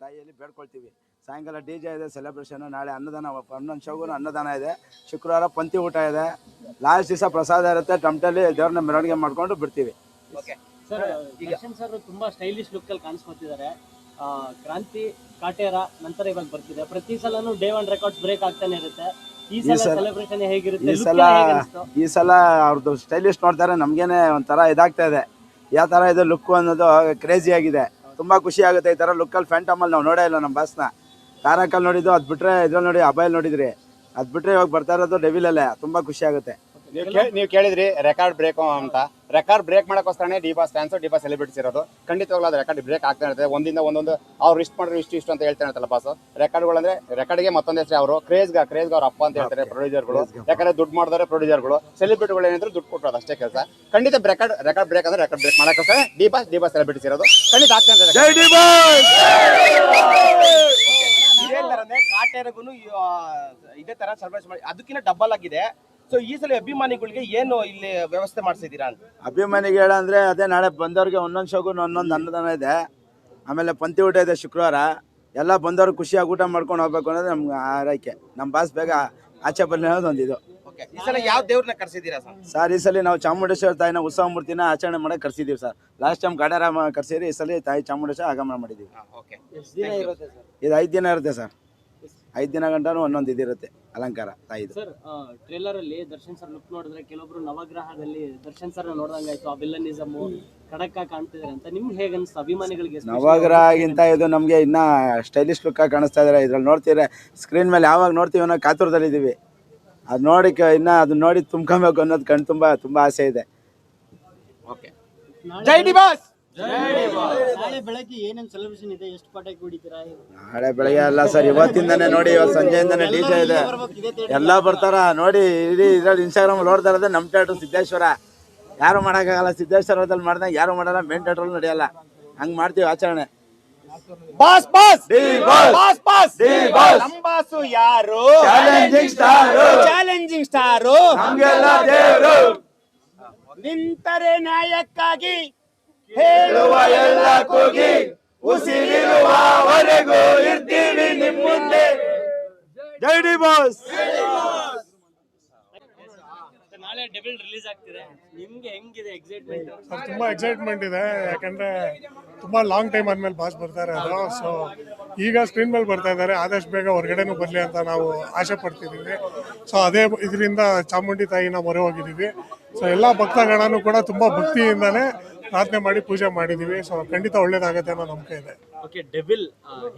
ತಾಯಿಯಲ್ಲಿ ಬೇಡ್ಕೊಳ್ತೀವಿ. ಸಾಯಂಕಾಲ D J ಇದೆ celebration ನಾಳೆ ಅನ್ನದಾನ ಹನ್ನೊಂದು ಶೋಗೂ ಅನ್ನದಾನ ಇದೆ. ಶುಕ್ರವಾರ ಪಂತಿ ಊಟ ಇದೆ. ಲಾಸ್ಟ್ ದಿವಸ ಪ್ರಸಾದ ಇರುತ್ತೆ. ಟಮಟಲ್ಲಿ ದೇವ್ರನ್ನ ಮೆರವಣಿಗೆ ಮಾಡ್ಕೊಂಡು ಬಿಡ್ತೀವಿ. ಓಕೆ ಸರ್ ದರ್ಶನ್ ಸರ್ ತುಂಬಾ ಸ್ಟೈಲಿಶ್ ಲುಕ್ ಅಲ್ಲಿ ಕಾಣಿಸ್ಕೊತಿದ್ದಾರೆ. ಆ, ಕ್ರಾಂತಿ ಕಾಟೇರ ನಂತರ ಇವಾಗ ಬರ್ತಿದೆ. ಪ್ರತಿ ಸಲನು ಡೇ ಒನ್ ರೆಕಾರ್ಡ್ಸ್ ಬ್ರೇಕ್ ಆಗ್ತಾನೆ ಇರುತ್ತೆ. ಈ ಸಲ ಸಲ- ಸೆಲೆಬ್ರೇಷನ್ ಹೇಗಿರುತ್ತೆ? ಈ ಸಲ ಈ ಸಲ ಅವ್ರದ್ದು ಸ್ಟೈಲಿಶ್ ನೋಡ್ತಾರೆ. ನಮ್ಗೇನೆ ಒಂಥರ ಇದಾಗ್ತಾ ಇದೆ. ಯಾವ ತರ ಇದು ಲುಕ್ ಅನ್ನೋದು ಕ್ರೇಜಿ ಆಗಿದೆ. ತುಂಬಾ ಖುಷಿ ಆಗುತ್ತೆ ಈ ಥರ ಲುಕ್ಕಲ್ಲಿ ಫ್ಯಾಂಟಮಲ್ಲಿ ನಾವು ನೋಡೇ ಇಲ್ಲ ನಮ್ಮ ಬಸ್ನ ತಾರಕಲ್ಲಿ ನೋಡಿದ್ದು ಅದು ಬಿಟ್ಟರೆ ಇದ್ರಲ್ಲಿ ನೋಡಿ ಅಬೈಲ್ ನೋಡಿದ್ರಿ. ಅದು ಬಿಟ್ಟರೆ ಇವಾಗ ಬರ್ತಾ ಇರೋದು ಡೆವಿಲಲ್ಲೇ ತುಂಬಾ ಖುಷಿ ಆಗುತ್ತೆ. ನೀವು ಕೇಳಿದ್ರಿ ರೆಕಾರ್ಡ್ ಬ್ರೇಕ್ ಅಂತ. Record break ಮಾಡೋಕ್ಕೋಸ್ಕರನೇ D boss fans D boss celebrities ಇರೋದು. ಖಂಡಿತವಾಗ್ಲೂ ಅದು ರೆಕಾರ್ಡ್ ಬ್ರೇಕ್ ಆಗ್ತಾ ಇರುತ್ತೆ. ಒಂದಿಂದ ಒಂದೊಂದು ಅವ್ರು ಇಷ್ಟು ಮಾಡಿದ್ರೆ ಇಷ್ಟು ಇಷ್ಟು ಅಂತ ಹೇಳ್ತಾ ಇರ್ತಲ್ಲ ಬಾಸ್ ರೆಕಾರ್ಡ್ಗಳಂದ್ರೆ ರೆಕಾರ್ಡ್ಗೆ ಮತ್ತೊಂದು ಹೆಸರು ಅವರು ಕ್ರೇಜ್ಗ ಕ್ರೇಜ್ಗೆ ಅವ್ರ ಅಪ್ಪ ಅಂತ ಹೇಳ್ತಾರೆ ಪ್ರೊಡ್ಯೂಸರ್ಗಳು ಯಾಕಂದ್ರೆ ದುಡ್ಡು ಮಾಡಿದ್ರೆ ಪ್ರೊಡ್ಯೂಸರ್ಗಳು ಸೆಲೆಬ್ರಿಟಿಗಳು ಏನಿದ್ರು ದುಡ್ಡು ಕೊಟ್ಟರು ಅಷ್ಟೇ ಕೆಲಸ. ಖಂಡಿತ ರೆಕಾರ್ಡ್ ರೆಕಾರ್ಡ್ ಬ್ರೇಕ್ ಅಂದ್ರೆ ರೆಕಾರ್ಡ್ ಬ್ರೇಕ್ ಮಾಡೋಕ್ಕೋಸ್ಕರ ಡಿ ಡಿಪಾ ಡಿ ಬಾಸ್ ಸೆಲೆಬ್ರಿಟೀಸ್ ಇರೋದು. ಖಂಡಿತ ಆಗ್ತಾ ಇರ್ತಾರೆ ಕಾಟೇರಗೂ ಇದೇ ತರ ಸರ್ವೈಸ್ ಮಾಡಿ ಅದಕ್ಕಿಂತ ಡಬಲ್ ಆಗಿದೆ. ಸೊ ಈ ಸಲ ಅಭಿಮಾನಿಗಳಿಗೆ ಏನು ಇಲ್ಲಿ ವ್ಯವಸ್ಥೆ ಮಾಡಿಸಿದ್ದೀರಾ ಅಂತ? ಅಭಿಮಾನಿಗೆ ಹೇಳಂದ್ರೆ ಅದೇ ನಾಳೆ ಬಂದವ್ರಿಗೆ ಒಂದೊಂದು ಶೋಗೂ ಒಂದೊಂದು ಅನ್ನದಾನ ಇದೆ. ಆಮೇಲೆ ಪಂತಿ ಊಟ ಇದೆ ಶುಕ್ರವಾರ. ಎಲ್ಲ ಬಂದವ್ರು ಖುಷಿಯಾಗಿ ಊಟ ಮಾಡ್ಕೊಂಡು ಹೋಗ್ಬೇಕು ಅನ್ನೋದು ನಮ್ಗೆ ಆರೈಕೆ. ನಮ್ಮ ಬಾಸ್ ಬೇಗ ಆಚೆ ಬರಲಿ ಅನ್ನೋದು ಒಂದಿದು. ಇದು ಓಕೆ ಈ ಸಲ ಯಾವ ದೇವ್ರನ್ನ ಕರ್ಸಿದೀರಾ ಸರ್? ಸರ್ ಈ ಸಲ ನಾವು ಚಾಮುಂಡೇಶ್ವರ ತಾಯಿನ ಉತ್ಸವ ಮೂರ್ತಿನ ಆಚರಣೆ ಮಾಡಕ್ಕೆ ಕರ್ಸಿದೀವಿ ಸರ್. ಲಾಸ್ಟ್ ಟೈಮ್ ಗಾಡಾರಾಮ ಕರ್ಸಿರಿ ಈ ಸಲ ತಾಯಿ ಚಾಮುಂಡೇಶ್ವರ ಆಗಮನ ಮಾಡಿದ್ದೀವಿ ಓಕೆ ಎಷ್ಟ್ ದಿನ ಇರುತ್ತೆ ಸರ್? ಇದು ಐದು ದಿನ ಇರುತ್ತೆ ಸರ್. ಐದು ದಿನ ಗಂಟನೂ ಒಂದೊಂದು ಇದಿರುತ್ತೆ ಅಲಂಕಾರ ತಾಯಿದು. ಸರ್ ಟ್ರೇಲರ್ ಅಲ್ಲಿ ದರ್ಶನ್ ಸರ್ ಲುಕ್ ನೋಡಿದ್ರೆ ಕೆಲವೊಬ್ರು ನವಗ್ರಹದಲ್ಲಿ ದರ್ಶನ್ ಸರ್ ನೋಡ್ದಂಗಾಯ್ತು ಆ ವಿಲ್ಲನಿಸಮ್ ಖಡಕ್ ಕಾಣ್ತಿದ್ದಾರೆ ಅಂತ. ನಿಮ್ಗೆ ಹೇಗೆ ಅನ್ಸ್ತು? ಅಭಿಮಾನಿಗಳಿಗೆ ನವಗ್ರಹಗಿಂತ ಇದು ನಮಗೆ ಇನ್ನ ಸ್ಟೈಲಿಶ್ ಲುಕ್ ಕಾಣಿಸ್ತಾ ಇದಾರೆ. ಇದ್ರಲ್ಲಿ ನೋಡ್ತೀರಾ ಸ್ಕ್ರೀನ್ ಮೇಲೆ ಯಾವಾಗ ನೋಡ್ತೀವಿ ಅನ್ನೋ ಕಾತುರದಲ್ಲಿದ್ದೀವಿ ಅದು ನೋಡಿ ಕ- ಇನ್ನ ಅದನ್ನ ನೋಡಿ ತುಂಬ್ಕೊಬೇಕು ಅನ್ನೋದು ಕಣ್ ತುಂಬ ತುಂಬಾ ಆಸೆ ಇದೆ. ಓಕೆ ಜೈ ಡಿ ಬಾಸ್ ನಾಳೆ ಬೆಳಗ್ಗೆ ಏನೇನ್ ಸೆಲೆಬ್ರೇಷನ್ ಇದೆ? ಎಷ್ಟು ಪಟಾಕಿ ಹೊಡಿತೀರಾ? ನಾಳೆ ಬೆಳಗ್ಗೆ ಅಲ್ಲ ಸರ್ ಇವತ್ತಿಂದಾನೆ ನೋಡಿ ಇವತ್ತು ಸಂಜೆಯಿಂದಾನೆ ಡಿ ಜೆ ಇದೆ. ಎಲ್ಲ ಬರ್ತಾರ ನೋಡಿ ಇಡೀ ಇದ್ರಲ್ಲಿ ಇನ್ಸ್ಟಾಗ್ರಾಮ್ ನೋಡ್ತಾ ಇರೋದೇ ನಮ್ಮ ಥಿಯೇಟ್ರ್ ಸಿದ್ದೇಶ್ವರ. ಯಾರು ಮಾಡೋಕ್ಕಾಗಲ್ಲ ಸಿದ್ದೇಶ್ವರದಲ್ಲಿ ಮಾಡ್ದಂಗೆ ಯಾರು ಮಾಡಲ್ಲ ಮೇನ್ ಥಿಯೇಟ್ರಲ್ಲಿ ನಡೆಯಲ್ಲ. ಹಂಗೆ ಮಾಡ್ತೀವಿ ಆಚರಣೆ. Boss boss! Boss. Boss boss! D boss. ನಮ್ಮ ಬಾಸು ಯಾರು? ಚಾಲೆಂಜಿಂಗ್ ಸ್ಟಾರ್ ಚಾಲೆಂಜಿಂಗ್ ಸ್ಟಾರು ನಿಂತರೆ ನ್ಯಾಯಕ್ಕಾಗಿ ಹೇಳುವ ಎಲ್ಲ ಕೂಗಿ ಉಸಿರಿರುವವರೆಗೂ ಇರ್ತೀವಿ ನಿಮ್ಮ ಮುಂದೆ ಜೈ ಡಿ ಬಾಸ್. ನಾಳೆ ಡೆಬಿಲ್ ರಿಲೀಸ್ ಆಗ್ತಿದೆ. ನಿಮ್ಗೆ ಹೆಂಗಿದೆ ಎಕ್ಸೈಟ್ಮೆಂಟ್ ಸರ್ ತುಂಬಾ ಎಕ್ಸೈಟ್ಮೆಂಟ್ ಇದೆ. ಯಾಕಂದ್ರೆ ತುಂಬಾ ಲಾಂಗ್ ಟೈಮ್ ಆದ್ಮೇಲೆ ಬಾಸ್ ಬರ್ತಾ ಇರೋದು ಸೊ ಈಗ ಸ್ಕ್ರೀನ್ ಮೇಲೆ ಬರ್ತಾ ಇದ್ದಾರೆ. ಆದಷ್ಟು ಬೇಗ ಹೊರಗಡೆನೂ ಬರಲಿ ಅಂತ ನಾವು ಆಸೆ ಪಡ್ತಿದ್ದೀವಿ. ಸೊ ಅದೇ ಇದರಿಂದ ಚಾಮುಂಡಿ ತಾಯಿನ ಮೊರೆ ಹೋಗಿದ್ದೀವಿ. ಸೊ ಎಲ್ಲ ಭಕ್ತಗಣನೂ ಕೂಡ ತುಂಬಾ ಭಕ್ತಿಯಿಂದಾನೇ ಪ್ರಾರ್ಥನೆ ಮಾಡಿ ಪೂಜೆ ಮಾಡಿದೀವಿ. ಸೊ ಖಂಡಿತ ಒಳ್ಳೇದಾಗತ್ತೆ ಅನ್ನೋ ನಂಬಿಕೆ ಇದೆ. ಓಕೆ ಡೆಬಿಲ್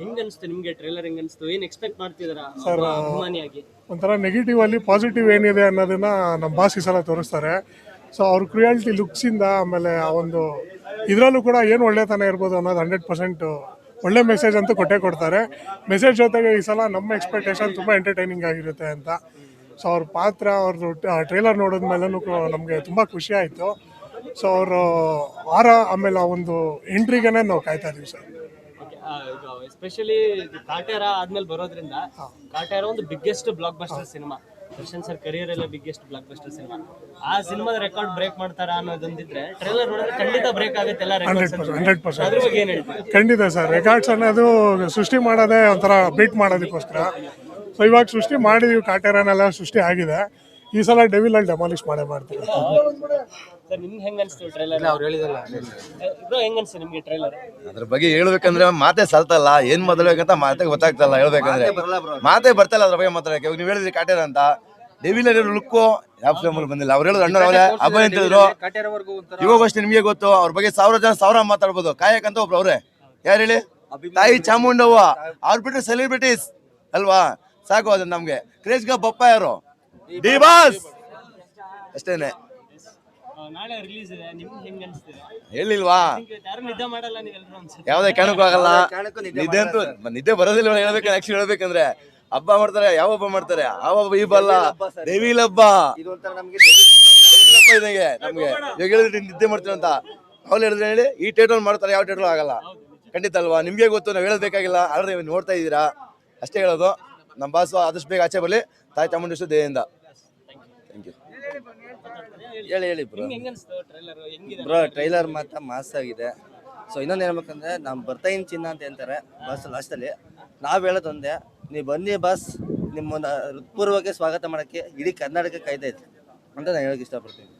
ಹೆಂಗ್ ಅನ್ಸ್ತು ನಿಮ್ಗೆ? ಟ್ರೇಲರ್ ಹೆಂಗ್ ಅನ್ಸ್ತು? ಏನ್ ಎಕ್ಸ್ಪೆಕ್ಟ್ ಮಾಡ್ತಿದ್ದೀರಾ? Sir, ಅಭಿಮಾನಿಯಾಗಿ? ಒಂಥರ ನೆಗೆಟಿವ್ ಅಲ್ಲಿ ಪಾಸಿಟಿವ್ ಏನಿದೆ ಅನ್ನೋದನ್ನ ನಮ್ಮ ಬಾಸ್ ಈ ಸಲ ತೋರಿಸ್ತಾರೆ. ಸೊ ಅವ್ರ ಕ್ರಿಯಾಲಿಟಿ ಲುಕ್ಸಿಂದ ಆಮೇಲೆ ಆ ಒಂದು ಇದರಲ್ಲೂ ಕೂಡ ಏನು ಒಳ್ಳೆತನ ಇರ್ಬೋದು ಅನ್ನೋದು ಹಂಡ್ರೆಡ್ ಪರ್ಸೆಂಟ್ ಒಳ್ಳೆ ಮೆಸೇಜ್ ಅಂತೂ ಕೊಟ್ಟೇ ಕೊಡ್ತಾರೆ. ಮೆಸೇಜ್ ಜೊತೆಗೆ ಈ ಸಲ ನಮ್ಮ ಎಕ್ಸ್ಪೆಕ್ಟೇಷನ್ ತುಂಬ ಎಂಟರ್ಟೈನಿಂಗ್ ಆಗಿರುತ್ತೆ ಅಂತ. ಸೊ ಅವ್ರ ಪಾತ್ರ ಅವ್ರದ್ದು ಟ್ರೇಲರ್ ನೋಡಿದ್ಮೇಲೂ ನಮಗೆ ತುಂಬ ಖುಷಿ ಆಯಿತು. ಸೊ ಅವರು ವಾರ ಆಮೇಲೆ ಆ ಒಂದು ಎಂಟ್ರಿಗೇನೆ ನಾವು ಕಾಯ್ತಾ ಇದೀವಿ ಸರ್. ಎಸ್ಪೆಷಲಿ ಕಾಟೇರ ಆದ್ಮೇಲೆ ಬರೋದ್ರಿಂದ ಕಾಟೇರ ಒಂದು biggest blockbuster cinema Darshan sir career ಎಲ್ಲ ಬಿಗ್ಗೆಸ್ಟ್ ಬ್ಲಾಕ್ ಬಸ್ಟರ್ ಸಿನಿಮಾ ಆ ಸಿನಿಮಾದ ರೆಕಾರ್ಡ್ ಬ್ರೇಕ್ ಮಾಡ್ತಾರ ಅನ್ನೋದೊಂದಿದ್ರೆ ಟ್ರೈಲರ್ ನೋಡಿದ್ರೆ ಖಂಡಿತ ಬ್ರೇಕ್ ಆಗುತ್ತೆ ಎಲ್ಲ ಹಂಡ್ರೆಡ್ ಅದ್ರ ಬಗ್ಗೆ ಏನ್ ಹೇಳ್ತೀವಿ ಖಂಡಿತ ಸರ್ ರೆಕಾರ್ಡ್ಸ್ ಅನ್ನೋದು ಸೃಷ್ಟಿ ಮಾಡೋದೇ ಒಂಥರ ಬೀಟ್ ಮಾಡೋದಕ್ಕೋಸ್ಕರ. ಸೊ ಇವಾಗ ಸೃಷ್ಟಿ ಮಾಡಿದೀವಿ ಕಾಟೇರನೆಲ್ಲ ಸೃಷ್ಟಿ ಆಗಿದೆ. ಈ ಸಲ ಡೆವಿಲ್ ಅಲ್ಲಿ ಡೆಮಾಲಿಷ್ ಮಾಡೇ ಮಾಡ್ತೀವಿ. ಸರ್ ನಿಮ್ಗೆ ಹೆಂಗ್ ಅನ್ಸ್ತು ಟ್ರೈಲರ್ ಅವ್ರು ಹೇಳಿದಲ್ಲ. ಇದು ಹೆಂಗ್ ಅನ್ಸ್ತು ನಿಮ್ಗೆ ಟ್ರೈಲರ್ ಅದ್ರ ಬಗ್ಗೆ ಹೇಳ್ಬೇಕಂದ್ರೆ ಮಾತೆ ಸಲ್ತಲ್ಲ ಏನ್ ಮಾತಾಡ್ಬೇಕಂತ ಮಾತೆ ಗೊತ್ತಾಗ್ತಲ್ಲ ಹೇಳ್ಬೇಕಂದ್ರೆ. ಮಾತೆ ಬರ್ತಲ್ಲ ಅದ್ರ ಬಗ್ಗೆ ಮಾತಾಡಕ್ಕೆ. ಇವಾಗ ನೀವು ಹೇಳಿದ್ರಿ ಕಾಟೇರ ಅಂತ. ಡೆವಿಲ್ ಅಲ್ಲಿ ಲುಕ್ಕು ಯಾವ ಫಿಲಮ್ ಬಂದಿಲ್ಲ. ಅವ್ರು ಹೇಳಿದ್ರು ಅಣ್ಣ ಅವರೇ ಹಬ್ಬ ಅಂತ ಹೇಳಿದ್ರು ಇವಾಗ ಅಷ್ಟೇ ನಿಮಗೆ ಗೊತ್ತು ಅವ್ರ ಬಗ್ಗೆ ಸಾವಿರ ಜನ ಸಾವಿರ ಮಾತಾಡ್ಬೋದು. ಕಾಯಕಂತ ಒಬ್ರು ಅವ್ರೆ. ಯಾರು ಹೇಳಿ? ತಾಯಿ ಚಾಮುಂಡವ್ವ. ಅವ್ರು ಬಿಟ್ಟರೆ ಸೆಲೆಬ್ರಿಟೀಸ್ ಅಲ್ವಾ? ಸಾಕು ಅದನ್ನ ನಮ್ಗೆ. ಕ್ರೇಜ್ಗ ಬಪ್ಪ ಯಾರು? ಡಿ ಬಾಸ್ ಅಷ್ಟೇನೆ ನಾಳೆ ರಿಲೀಸ್ ಇದೆ. ನಿಮ್ಗೆ ಹೆಂಗ್ ಅನ್ಸ್ತಿದೆ? ಹೇಳಿಲ್ವಾ? ಯಾರು ನಿದ್ದೆ ಮಾಡಲ್ಲ ನೀವೆಲ್ಲರೂ ಅನ್ಸುತ್ತೆ? ಯಾವ್ದೇ ಕಾರಣಕ್ಕೂ ಆಗಲ್ಲ. ನಿದ್ದೆ ಅಂತೂ ನಿದ್ದೆ ಬರೋದಿಲ್ಲ ಹೇಳ್ಬೇಕು ಆಕ್ಚುಲಿ ಹೇಳ್ಬೇಕಂದ್ರೆ. ಹಬ್ಬ ಮಾಡ್ತಾರೆ ಯಾವ ಹಬ್ಬ ಮಾಡ್ತಾರೆ? ಆ ಹಬ್ಬ ಈ ಬಲ್ಲ ದೇವಿಲ್ ಹಬ್ಬ ದೇವಿಲ್ ಹಬ್ಬ. ಇದಂಗೆ ನಮ್ಗೆ ಇವಾಗ ಹೇಳಿದ್ರೆ ನಿದ್ದೆ ಮಾಡ್ತೀವಿ ಅಂತ. ಅವ್ರು ಹೇಳಿದ್ರೆ ಹೇಳಿ ಈ ಟೇಟಲ್ ಮಾಡ್ತಾರೆ ಯಾವ ಟೇಟಲ್ ಆಗಲ್ಲ. ಖಂಡಿತ ಅಲ್ವಾ? ನಿಮ್ಗೆ ಗೊತ್ತು ನಾವು ಹೇಳಬೇಕಾಗಿಲ್ಲ ಆದ್ರೆ ನೀವು ನೋಡ್ತಾ ಇದ್ದೀರಾ? ಅಷ್ಟೇ ಹೇಳೋದು. ನಮ್ಮ ಬಾಸು ಆದಷ್ಟು ಬೇಗ ಆಚೆ ಬರಲಿ. ತಾಯಿ ಚಾಮುಂಡೇಶ್ವರಿ ದೇಹದಿಂದ. ಥ್ಯಾಂಕ್ ಯು ಹೇಳಿ ಹೇಳಿ ಬ್ರೋ ಬ್ರೋ ಟ್ರೈಲರ್ ಮಾತ್ರ ಮಾಸ್ ಆಗಿದೆ. ಸೊ ಇನ್ನೊಂದು ಹೇಳ್ಬೇಕಂದ್ರೆ ನಾವು ಬರ್ತಾ ಇನ್ ಚಿನ್ನ ಅಂತ ಹೇಳ್ತಾರೆ ಬಸ್ ಲಾಸ್ಟಲ್ಲಿ ನಾವು ಹೇಳೋದೊಂದೇ ನೀವು ಬನ್ನಿ ಬಸ್ ನಿಮ್ಮನ್ನು ಹೃತ್ಪೂರ್ವಕ್ಕೆ ಸ್ವಾಗತ ಮಾಡೋಕ್ಕೆ ಇಡೀ ಕರ್ನಾಟಕ ಕಾಯ್ತಾ ಇತ್ತು ಅಂತ ನಾನು ಹೇಳೋಕೆ ಇಷ್ಟಪಡ್ತೀನಿ.